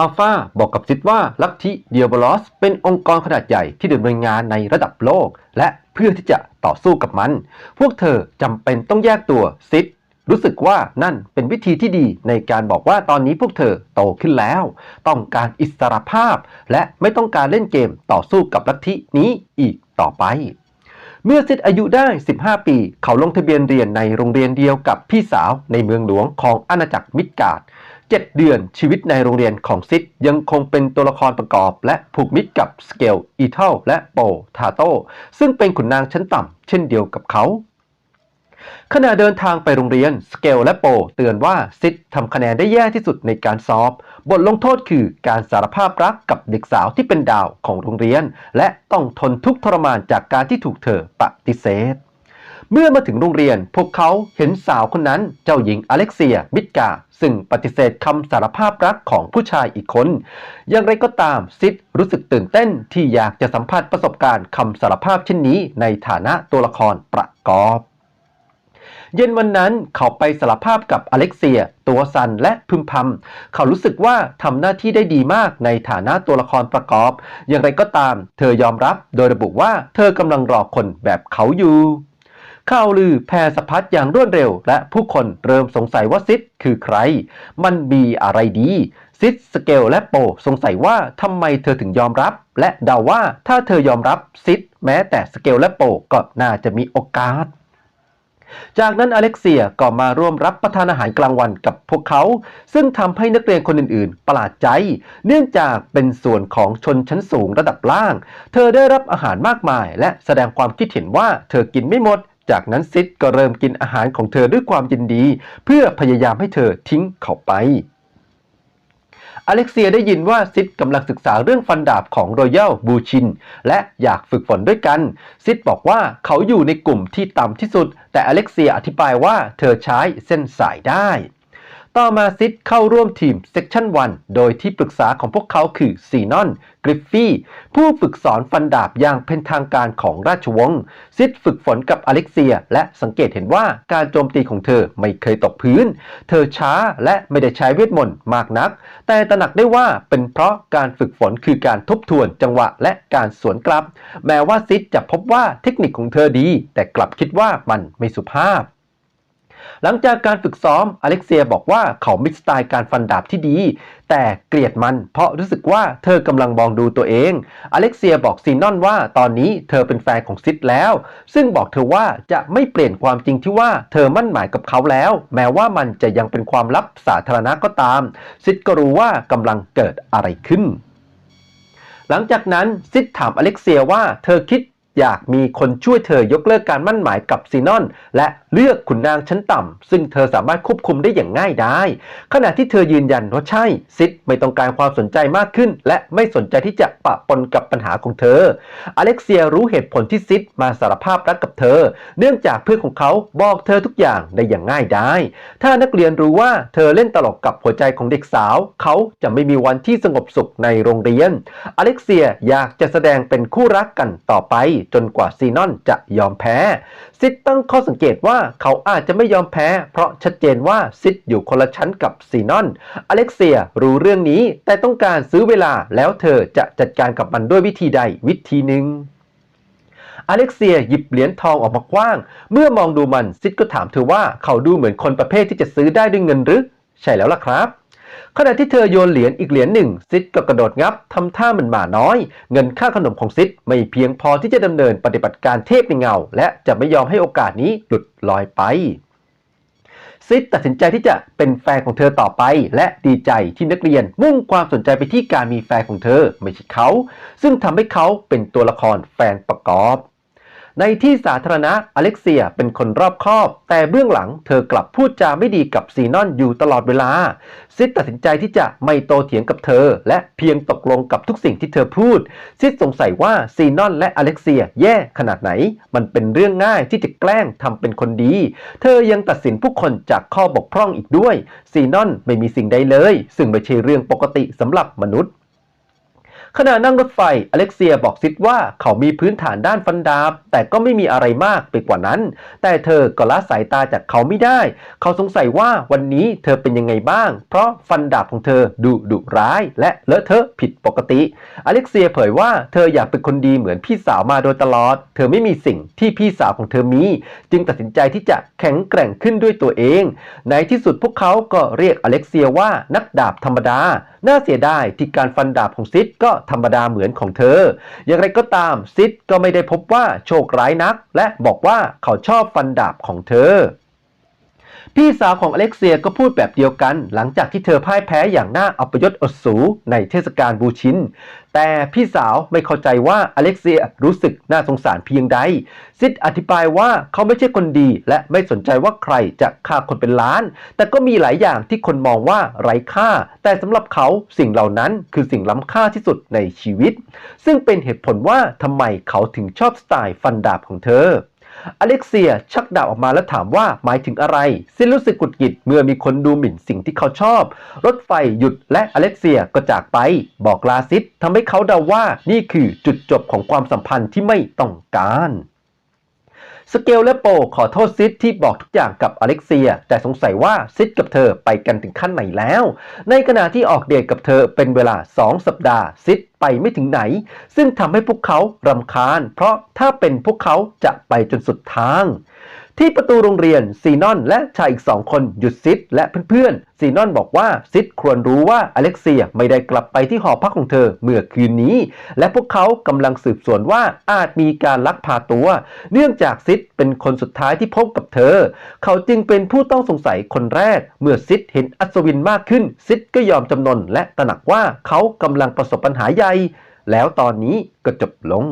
อัลฟาบอกกับซิดว่าลัทธิเดียบลอสเป็นองค์กรขนาดใหญ่ที่ดำเนินงานในระดับโลก และเพื่อที่จะต่อสู้กับมัน พวกเธอจำเป็นต้องแยกตัวซิดรู้สึกว่านั่นเป็นวิธีที่ดีในการบอกว่าตอนนี้พวกเธอโตขึ้นแล้ว ต้องการอิสรภาพ และไม่ต้องการเล่นเกมต่อสู้กับลัทธินี้อีกต่อไป เมื่อซิดอายุได้ 15 ปี เขาลงทะเบียนเรียนในโรงเรียนเดียวกับพี่สาวในเมืองหลวงของอาณาจักรมิดการ์ด 7 เดือนชีวิตในโรงเรียนของซิดยังคงเป็นตัวละครประกอบ และผูกมิตรกับสเกลอีเทลและโปทาโต้ซึ่งเป็นขุนนางชั้นต่ำเช่นเดียวกับเขาขณะเดินทางไปโรงเรียนสเกลและโป เตือนว่าซิดทำคะแนนได้แย่ที่สุดในการสอบ บทลงโทษคือการสารภาพรักกับเด็กสาวที่เป็นดาวของโรงเรียน และต้องทนทุกข์ทรมานจากการที่ถูกเธอปฏิเสธ เมื่อมาถึงโรงเรียน พวกเขาเห็นสาวคนนั้นเจ้าหญิงอเล็กเซีย มิดกา ซึ่งปฏิเสธคำสารภาพรักของผู้ชายอีกคน อย่างไรก็ตามซิดรู้สึกตื่นเต้นที่อยากจะสัมผัสประสบการณ์คำสารภาพเช่นนี้ ในฐานะตัวละครประกอบ เย็นวันนั้นเขาไปสารภาพกับอเล็กเซีย ตัวสันและพึมพำเขารู้สึกว่าทำหน้าที่ได้ดีมากในฐานะตัวละครประกอบ อย่างไรก็ตาม เธอยอมรับโดยระบุว่าเธอกำลังรอคนแบบเขาอยู่ ข่าวลือแพร่สะพัดอย่างรวดเร็ว และผู้คนเริ่มสงสัยว่าซิดคือใคร มันมีอะไรดีซิดสเกลและโปสงสัยว่าทำไมเธอถึงยอมรับ และเดาว่าถ้าเธอยอมรับซิดแม้แต่สเกลและโปก็น่าจะมีโอกาสจากนั้นอเล็กเซียก็มาร่วมรับประทานอาหารกลางวันกับพวกเขา ซึ่งทำให้นักเรียนคนอื่นๆ ประหลาดใจ เนื่องจากเป็นส่วนของชนชั้นสูงระดับล่าง เธอได้รับอาหารมากมาย และแสดงความคิดเห็นว่าเธอกินไม่หมด จากนั้นซิดก็เริ่มกินอาหารของเธอด้วยความยินดี เพื่อพยายามให้เธอทิ้งเขาไปอเล็กเซียได้ยินว่าซิดกำลังศึกษาเรื่องฟันดาบของรอยัลบูชิน และอยากฝึกฝนด้วยกัน ซิดบอกว่าเขาอยู่ในกลุ่มที่ต่ำที่สุด แต่อเล็กเซียอธิบายว่าเธอใช้เส้นสายได้ ต่อมาซิดเข้าร่วมทีมเซ c ชั่น1โดยที่ปรึกษาของพวกเขาคือซีนอน กริฟฟี่ผู้ฝึกสอนฟันดาบอย่างเป็นทางการของราชวงศ์ซิดฝึกฝนกับอเล็กเซีย และสังเกตเห็นว่าการโจมตีของเธอไม่เคยตกพื้น เธอช้าและไม่ได้ใช้เวทมนต์มากนัก แต่ตระหนักได้ว่าเป็นเพราะการฝึกฝนคือการทบทวนจังหวะและการสวนกลับ แม้ว่าซิดจะพบว่าเทคนิคของเธอดี แต่กลับคิดว่ามันไม่สุภาพ หลังจากการฝึกซ้อมอเล็กเซียบอกว่าเขามีสไตล์การฟันดาบที่ดี แต่เกลียดมันเพราะรู้สึกว่าเธอกำลังมองดูตัวเอง อเล็กเซียบอกซีนอนว่าตอนนี้เธอเป็นแฟนของซิดแล้ว ซึ่งบอกเธอว่าจะไม่เปลี่ยนความจริงที่ว่าเธอมั่นหมายกับเขาแล้ว แม้ว่ามันจะยังเป็นความลับสาธารณะก็ตาม ซิดก็รู้ว่ากำลังเกิดอะไรขึ้น หลังจากนั้นซิดถามอเล็กเซียว่าเธอคิด อยากมีคนช่วยเธอยกเลิกการมั่นหมายกับซีนอน และเลือกขุนนางชั้นต่ำ ซึ่งเธอสามารถควบคุมได้อย่างง่ายได้ ขณะที่เธอยืนยันว่าใช่ซิดไม่ต้องการความสนใจมากขึ้น และไม่สนใจที่จะปะปนกับปัญหาของเธอ อเล็กเซียรู้เหตุผลที่ซิดมาสารภาพรักกับเธอ เนื่องจากเพื่อนของเขาบอกเธอทุกอย่างได้อย่างง่ายได้ ถ้านักเรียนรู้ว่าเธอเล่นตลกกับหัวใจของเด็กสาว เขาจะไม่มีวันที่สงบสุขในโรงเรียน อเล็กเซียอยากจะแสดงเป็นคู่รักกันต่อไปจนกว่าซีนอนจะยอมแพ้ ซิดตั้งข้อสังเกตว่าเขาอาจจะไม่ยอมแพ้ เพราะชัดเจนว่าซิดอยู่คนละชั้นกับซีนอน อเล็กเซียรู้เรื่องนี้ แต่ต้องการซื้อเวลาแล้วเธอจะจัดการกับมันด้วยวิธีใดวิธีหนึ่งอเล็กเซียหยิบเหรียญทองออกมากว้าง เมื่อมองดูมันซิดก็ถามเธอว่าเขาดูเหมือนคนประเภทที่จะซื้อได้ด้วยเงินหรือ ใช่แล้วล่ะครับ ขณะที่เธอโยนเหรียญอีกเหรียญหนึ่งซิดก็กระโดดงับทำท่าเหมือนหมาน้อย เงินค่าขนมของซิดไม่เพียงพอที่จะดำเนินปฏิบัติการเทพในเงา และจะไม่ยอมให้โอกาสนี้หลุดลอยไปซิดตัดสินใจที่จะเป็นแฟนของเธอต่อไป และดีใจที่นักเรียนมุ่งความสนใจไปที่การมีแฟนของเธอไม่ใช่เขา ซึ่งทำให้เขาเป็นตัวละครแฟนประกอบ ในที่สาธารณะอเล็กเซียเป็นคนรอบคอบ แต่เบื้องหลังเธอกลับพูดจาไม่ดีกับซีนอนอยู่ตลอดเวลา ซิดตัดสินใจที่จะไม่โตเถียงกับเธอ และเพียงตกลงกับทุกสิ่งที่เธอพูด ซิดสงสัยว่าซีนอนและอเล็กเซียแย่ขนาดไหน มันเป็นเรื่องง่ายที่จะแกล้งทำเป็นคนดี เธอยังตัดสินผู้คนจากข้อบกพร่องอีกด้วย ซีนอนไม่มีสิ่งใดเลย ซึ่งไม่ใช่เรื่องปกติสำหรับมนุษย์ ขณะนั่งรถไฟ อเล็กเซียบอกซิดว่าเขามีพื้นฐานด้านฟันดาบ แต่ก็ไม่มีอะไรมากไปกว่านั้น แต่เธอก็ละสายตาจากเขาไม่ได้ เขาสงสัยว่าวันนี้เธอเป็นยังไงบ้าง เพราะฟันดาบของเธอดุดุร้าย และเลอะเทอะผิดปกติ อเล็กเซียเผยว่าเธออยากเป็นคนดีเหมือนพี่สาวมาโดยตลอด เธอไม่มีสิ่งที่พี่สาวของเธอมี จึงตัดสินใจที่จะแข็งแกร่งขึ้นด้วยตัวเอง ในที่สุดพวกเขาก็เรียกอเล็กเซียว่านักดาบธรรมดาน่าเสียดายที่การฟันดาบของซิดก็ธรรมดาเหมือนของเธอ อย่างไรก็ตามซิดก็ไม่ได้พบว่าโชคร้ายนัก และบอกว่าเขาชอบฟันดาบของเธอ พี่สาวของอเล็กเซียก็พูดแบบเดียวกัน หลังจากที่เธอพ่ายแพ้อย่างน่าอัปยศอดสูในเทศกาลบูชิน แต่พี่สาวไม่เข้าใจว่าอเล็กเซียรู้สึกน่าสงสารเพียงใด ซิดอธิบายว่าเขาไม่ใช่คนดี และไม่สนใจว่าใครจะฆ่าคนเป็นล้าน แต่ก็มีหลายอย่างที่คนมองว่าไร้ค่า แต่สำหรับเขาสิ่งเหล่านั้นคือสิ่งล้ำค่าที่สุดในชีวิต ซึ่งเป็นเหตุผลว่าทำไมเขาถึงชอบสไตล์ฟันดาบของเธอ อเล็กเซียชักดาบออกมาและถามว่าหมายถึงอะไร ซินรู้สึกกุดกิดเมื่อมีคนดูหมิ่นสิ่งที่เขาชอบ รถไฟหยุดและอเล็กเซียก็จากไป บอกลาซิดทำให้เขาเดาว่านี่คือจุดจบของความสัมพันธ์ที่ไม่ต้องการ สเกลและโปขอโทษซิดที่บอกทุกอย่างกับอเล็กเซีย แต่สงสัยว่าซิดกับเธอไปกันถึงขั้นไหนแล้ว ในขณะที่ออกเดทกับเธอเป็นเวลา 2 สัปดาห์ซิดไปไม่ถึงไหน ซึ่งทำให้พวกเขารำคาญ เพราะถ้าเป็นพวกเขาจะไปจนสุดทาง ที่ประตูโรงเรียนซีนอนและชายอีกสองคนหยุดซิดและเพื่อนๆซีนอนบอกว่าซิดควรรู้ว่าอเล็กเซียไม่ได้กลับไปที่หอพักของเธอเมื่อคืนนี้ และพวกเขากำลังสืบสวนว่าอาจมีการลักพาตัว เนื่องจากซิดเป็นคนสุดท้ายที่พบกับเธอ เขาจึงเป็นผู้ต้องสงสัยคนแรก เมื่อซิดเห็นอัศวินมากขึ้นซิดก็ยอมจำนนและตระหนักว่าเขากำลังประสบปัญหาใหญ่แล้วตอนนี้ก็จบลง